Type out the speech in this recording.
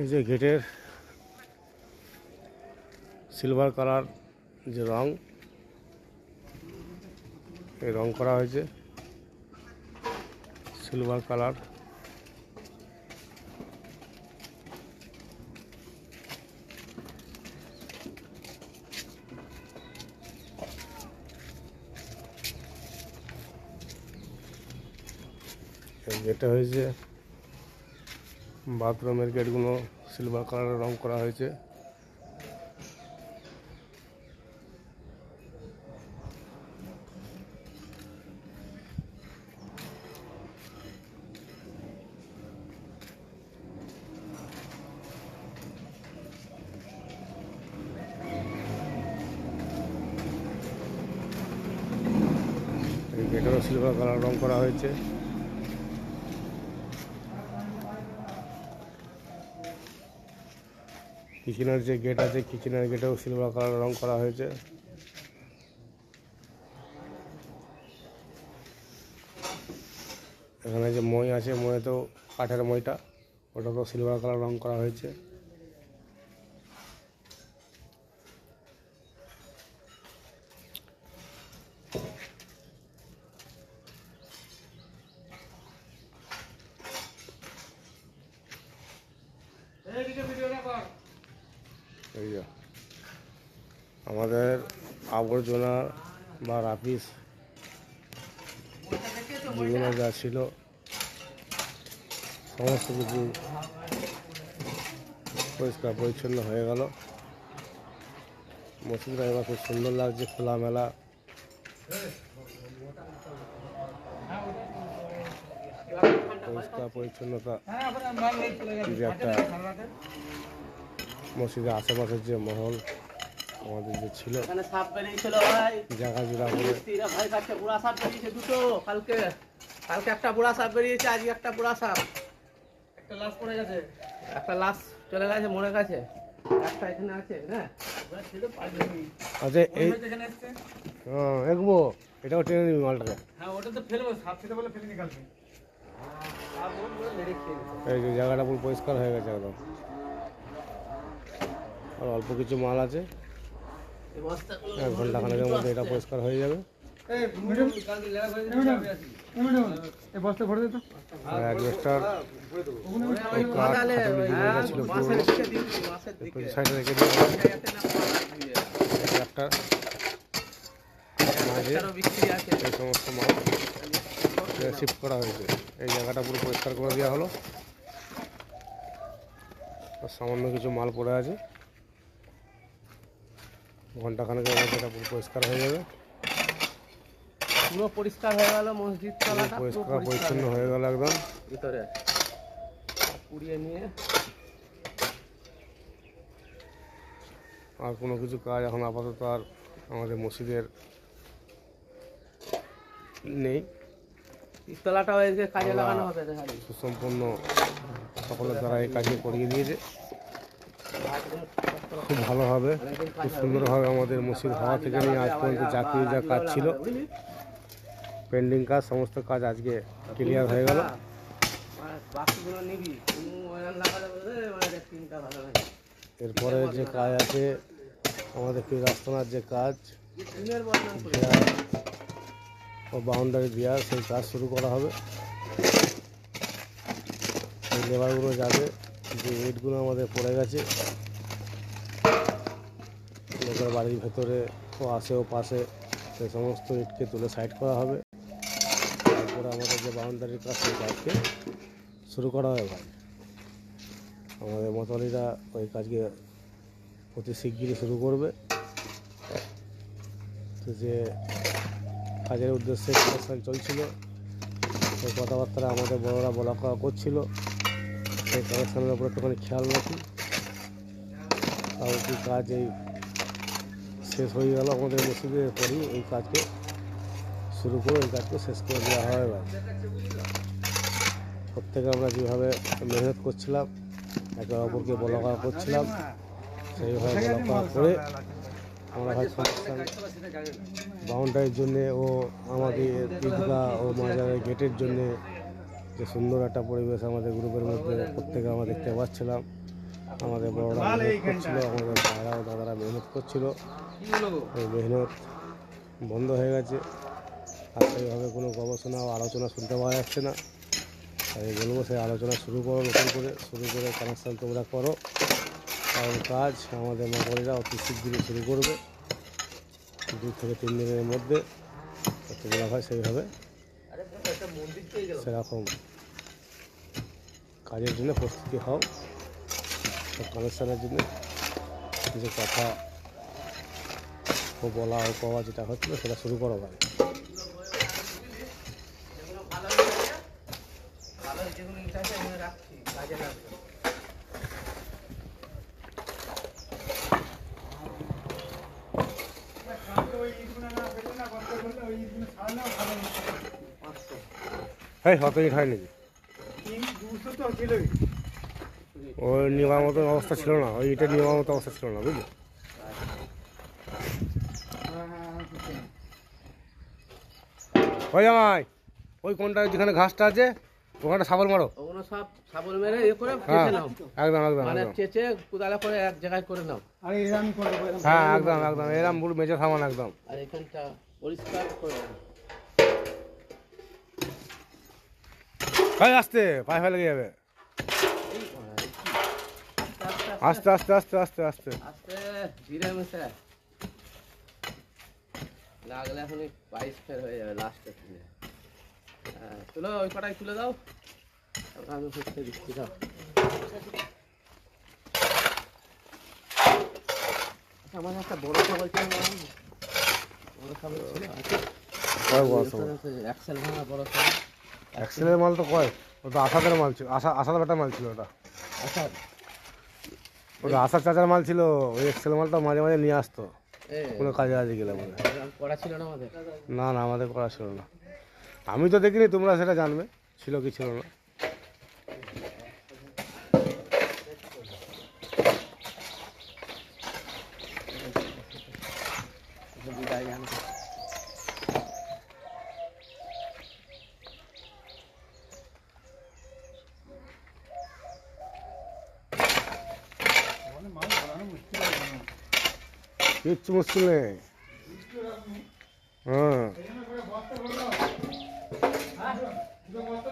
এই যে গেটের সিলভার কালার যে রং, এই রং করা হয়েছে। Silver colour. গেটটা হয়েছে বাথরুমের গেটগুলো সিলভার কালারের রং করা হয়েছে। এই গেটেরও সিলভার কালার রং করা হয়েছে। কিচেনের যে গেট আছে কিচেনের গেটেও সিলভার কালার রং করা হয়েছে। এখানে যে মই আছে মইতেও কাঠের মইটা, ওটাতেও সিলভার কালার রং করা হয়েছে। এই যে আমাদের আবর্জনা বা রাপিস যেগুলো যা ছিল সমস্ত কিছু পরিষ্কার পরিচ্ছন্ন হয়ে গেল। মসজিদটা এবার খুব সুন্দর লাগছে খোলামেলা। পরিষ্কার পরিচ্ছন্নতা। যে একটা মসজিদের আশেপাশের যে মহল আমাদের যে ছিল এখানে সাপ বেরিয়েছিল ভাই। জায়গা জোড়া বুড়া সাপ বেরিয়েছে দুটো। কালকে কালকে একটা বুড়া সাপ বেরিয়েছে আজকে একটা বুড়া সাপ। একটা লাশ পড়ে গেছে। একটা লাশ চলে গেছে মরে গেছে। একটা এখানে আছে হ্যাঁ। আচ্ছা এই হ্যাঁ দেখব এটাও টেনে নিবি মালটাকে। হ্যাঁ ওটা তো ফেলব সাপ খেতে বলে ফেলে নিকালবে। এই জায়গাটা পুরো পরিষ্কার হয়ে গেছে একদম। আর অল্প কিছু মাল আছে। এক ঘণ্টা খানেকের মধ্যে এটা পরিষ্কার হয়ে যাবে। সাইডে এই সমস্ত মাল শিফট করা হয়েছে। এই জায়গাটা পুরো পরিষ্কার করে দেওয়া হলো। সামান্য কিছু মাল পড়ে আছে। ঘন্টাখানেকের মধ্যে এটা পুরো পরিষ্কার হয়ে যাবে। পুরো পরিষ্কার হয়ে গেল মসজিদ তলাটা পরিষ্কার পরিচ্ছন্ন হয়ে গেল। একদম। ভিতরে পুড়িয়ে নিয়ে। আর কোনো কিছু কাজ এখন আপাতত আর আমাদের মসজিদের নেই। তলাটাও এদিকে কাজে লাগানো হবে সুসম্পন্ন সকলের দ্বারা এই কাজকে করিয়ে দিয়েছে। খুব ভালো হবে। খুব সুন্দরভাবে আমাদের মসজিদ হওয়া থেকে নিয়ে আজ পর্যন্ত কিছু যা কাজ ছিল। পেন্ডিং কাজ, সমস্ত কাজ আজকে ক্লিয়ার হয়ে গেল। এরপরে যে কাজ আছে, আমাদের রাস্তানার যে কাজ ও বাউন্ডারি দেওয়া সেই কাজ শুরু করা হবে। এই লেবারগুলো যাবে। যে ইটগুলো আমাদের পড়ে গেছে। লোকের বাড়ির ভেতরে ও আসে ও পাশে সে সমস্ত ইটকে তুলে সাইড করা হবে। তারপরে আমাদের যে বাউন্ডারির কাজ সেই কাজকে শুরু করা হবে ভাই। আমাদের মতলিরা ওই কাজকে অতি শিগগিরই শুরু করবে। তো যে কাজের উদ্দেশ্যে চলছিল, সেই কথাবার্তা আমাদের বড়রা বলা কওয়া করছিল। সেই কালেকশনের উপর একটুখানি খেয়াল রাখি। তাও কি কাজ এই শেষ হয়ে গেল, আমাদের মসজিদের পরই এই কাজকে শুরু করে এই কাজকে শেষ করে দেওয়া হয় এবার। প্রত্যেকে আমরা যেভাবে মেহনত করছিলাম, একে অপরকে বলা কওয়া করছিলাম, সেইভাবে বলা কওয়া করে আমরা ভাই সংস্থান বাউন্ডারির জন্যে ও আমাদের ঈদগাহ ও মাজারের গেটের জন্যে যে সুন্দর একটা পরিবেশ আমাদের গ্রুপের মধ্যে প্রত্যেকে আমরা দেখতে পাচ্ছিলাম। আমাদের বড়রা মেহনত করছিল, আমাদের ভাইরা দাদারা মেহনত করছিল। এই মেহনত বন্ধ হয়ে গেছে। আর সেইভাবে কোনো গবেষণা ও আলোচনা শুনতে পাওয়া যাচ্ছে না। আমি বলব সেই আলোচনা শুরু করো, নতুন করে। শুরু করে কানেকশান তোমরা করো। কারণ কাজ আমাদের মাগরিরা অতি শীঘ্রই শুরু করবে। দু থেকে তিন দিনের মধ্যে। তোমরা হয় সেইভাবে সেরকম কাজের জন্য প্রস্তুতি হও সব কানেকশানের জন্য কিছু কথা ও বলা ও পাওয়া যেটা হচ্ছিল সেটা শুরু করো ভাই। যেগুলো হ্যাঁ অত ইট হয় নাকি? ওই নেওয়ার মতো অবস্থা ছিল না ওই ইটের নেওয়ার মতো অবস্থা ছিল না বুঝলি? ওই জামাই ওই কোনটা যেখানে ঘাসটা আছে ওখানটা সাবল মারো। ওগুলো সব মেরে ইয়ে করে হ্যাঁ নাও। একদম একদম মানে একদম। চেঁচে কুদালে করে এক জায়গায় করে নাও। আরে এরা করে এরম হ্যাঁ একদম একদম এরম পুরো মেজে সামান একদম। আর এখানটা পরিষ্কার করে ভাই আসতে পায়ে ফেলে লেগে যাবে? আস্তে আস্তে আস্তে আস্তে আস্তে। আস্তে আস্তে ধীরে মিশে লাগলে বাইশ ফের হয়ে যাবে লাস্টে হ্যাঁ তুলো ওই কটাই তুলে দাও। আমি দিচ্ছি দাও। আচ্ছা, আমার একটা বড় ছাগল ছিল না বড় ছাগল ছিল। আছে বড় একশাল ভাঙা বড় ছাগল। অ্যাক্সেলের মাল তো কয়? ওটা আসাদের মাল ছিল আশা আসাদ বেটার মাল ছিল ওটা। আসাদ? ওটা আশার চাচার মাল ছিল ওই এক্সেল মালটা মাঝে মাঝে নিয়ে আসতো। কোনো কাজে আজে গেলে মানে করা ছিল না আমাদের। না না আমাদের করা ছিল না। আমি তো দেখিনি তোমরা সেটা জানবে। ছিল কি ছিল না বিদায় জানো মানে মাল ধরানো মুশকিল আছে না। কিচ্ছু মুশকিল নেই। হ্যাঁ। বস্তা